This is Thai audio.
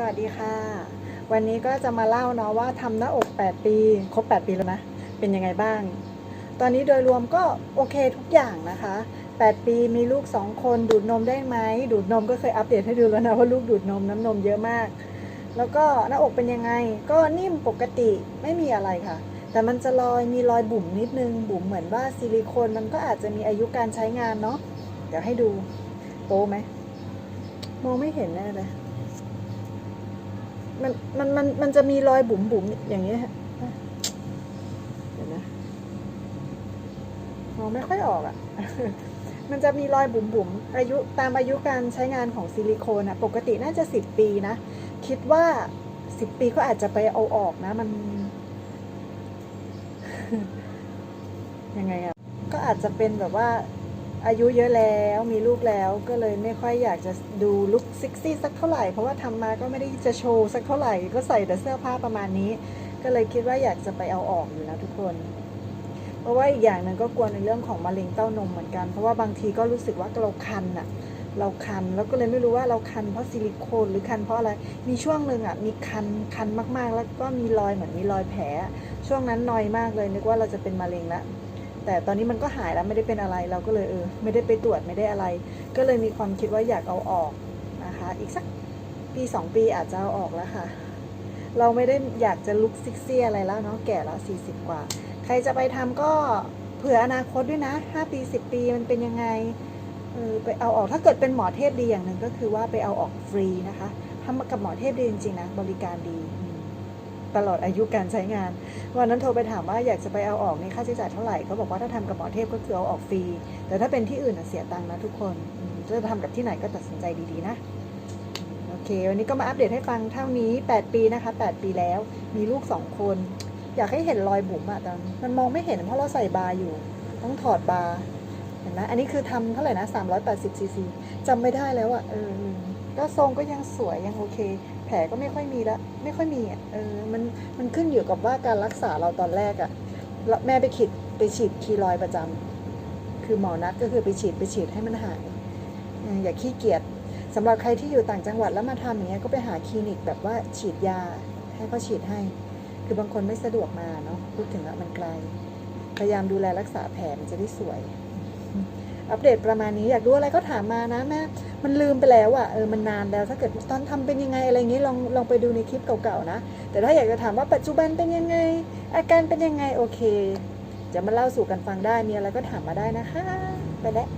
สวัสดีค่ะ วันนี้ก็จะมาเล่าเนาะว่าทำหน้าอก 8 ปีครบ 8 ปีแล้วนะเป็นยังไงบ้าง ตอนนี้โดยรวมก็โอเคทุกอย่างนะคะ 8 ปีมีลูก 2 คนดูดนมได้ไหมดูดนมก็เคยอัปเดตให้ดูแล้วนะว่าลูกดูดนมน้ำนมเยอะมาก แล้วก็หน้าอกเป็นยังไง ก็นิ่มปกติไม่มีอะไรค่ะ แต่มันจะลอยมีรอยบุ๋มนิดนึงบุ๋มเหมือนว่าซิลิโคนมันก็อาจจะมีอายุการใช้งานเนาะเดี๋ยวให้ดูโป๊ไหมมองไม่เห็นแน่เลย มันมันมันมันจะมีรอยบุ๋มบุ๋มอย่างนี้ฮะเดี๋ยวนะมองไม่ค่อยออกอะ่ะ มันจะมีรอยบุ๋มบุ๋มอายุตามอายุการใช้งานของซิลิโคนอะปกติน่าจะสิบปีนะ คิดว่าสิบปีก็อาจจะไปเอาออกนะ มันยังไงอะก็อาจจะเป็นแบบว่า อายุเยอะแล้วมีลูกแล้วก็เลยไม่ค่อยอยากจะดูลุคซิกซี่สักเท่าไหร่ เพราะว่าทำมาก็ไม่ได้จะโชว์สักเท่าไหร่ ก็ใส่แต่เสื้อผ้าประมาณนี้ ก็เลยคิดว่าอยากจะไปเอาออกอยู่นะทุกคน เพราะว่าอีกอย่างหนึ่งก็กลัวในเรื่องของมะเร็งเต้านมเหมือนกัน เพราะว่าบางทีก็รู้สึกว่าเราคันอะเราคันแล้วก็เลยไม่รู้ว่าเราคันเพราะซิลิโคนหรือคันเพราะอะไร มีช่วงหนึ่งอะมีคันคันมากๆ แล้วก็มีรอยเหมือนมีรอยแผล ช่วงนั้นนอยมากเลยนึกว่าเราจะเป็นมะเร็งแล้ว แต่ตอนนี้มันก็หายแล้วไม่ได้เป็นอะไร เราก็เลยเออไม่ได้ไปตรวจไม่ได้อะไร ก็เลยมีความคิดว่าอยากเอาออกนะคะ อีกสักปีสองปีอาจจะเอาออกแล้วค่ะ เราไม่ได้อยากจะลุกซิกซี่อะไรแล้วเนาะแก่แล้วสี่สิบกว่า ใครจะไปทำก็เผื่ออนาคตด้วยนะห้าปีสิบปีมันเป็นยังไงเออไปเอาออกถ้าเกิดเป็นหมอเทพดีอย่างหนึ่งก็คือว่าไปเอาออกฟรีนะคะทำกับหมอเทพดีจริงๆนะบริการดี ตลอดอายุการใช้งาน วันนั้นโทรไปถามว่าอยากจะไปเอาออกในค่าใช้จ่ายเท่าไหร่เขาบอกว่าถ้าทำกับหมอเทพก็คือเอาออกฟรี แต่ถ้าเป็นที่อื่นเสียตังค์นะทุกคนจะทำกับที่ไหนก็ตัดสินใจดีๆนะโอเค วันนี้ก็มาอัปเดตให้ฟังเท่านี้ 8 ปีนะคะ 8 ปีแล้ว มีลูก 2 คน อยากให้เห็นรอยบุ๋มอะแต่มันมองไม่เห็นเพราะเราใส่บาร์อยู่ ต้องถอดบาร์เห็นไหมอันนี้คือทำเท่าไหร่นะ380ซีซีจำไม่ได้แล้วอะเออก็ทรงก็ยังสวยยังโอเค แผลก็ไม่ค่อยมีละไม่ค่อยมีอะเออมันมันขึ้นอยู่กับว่าการรักษาเราตอนแรกอะแล้วแม่ไปฉีดไปฉีดคีรอยประจำคือหมอนัดก็คือไปฉีดไปฉีดให้มันหายอย่าขี้เกียจสำหรับใครที่อยู่ต่างจังหวัดแล้วมาทำอย่างเงี้ยก็ไปหาคลินิกแบบว่าฉีดยาให้เขาฉีดให้ คือบางคนไม่สะดวกมาเนาะพูดถึงแล้วมันไกล พยายามดูแลรักษาแผลมันจะได้สวย อัปเดตประมาณนี้อยากรู้อะไรก็ถามมานะแม่ มันลืมไปแล้วอะ่ะเออมันนานแล้วถ้าเกิดตอนทำเป็นยังไงอะไรเงงี้ลองลองไปดูในคลิปเก่าๆนะ แต่ถ้าอยากจะถามว่าปัจจุบันเป็นยังไง อาการเป็นยังไงโอเค จะมาเล่าสู่กันฟังได้มีอะไรก็ถามมาได้นะคะ ไปแล้ว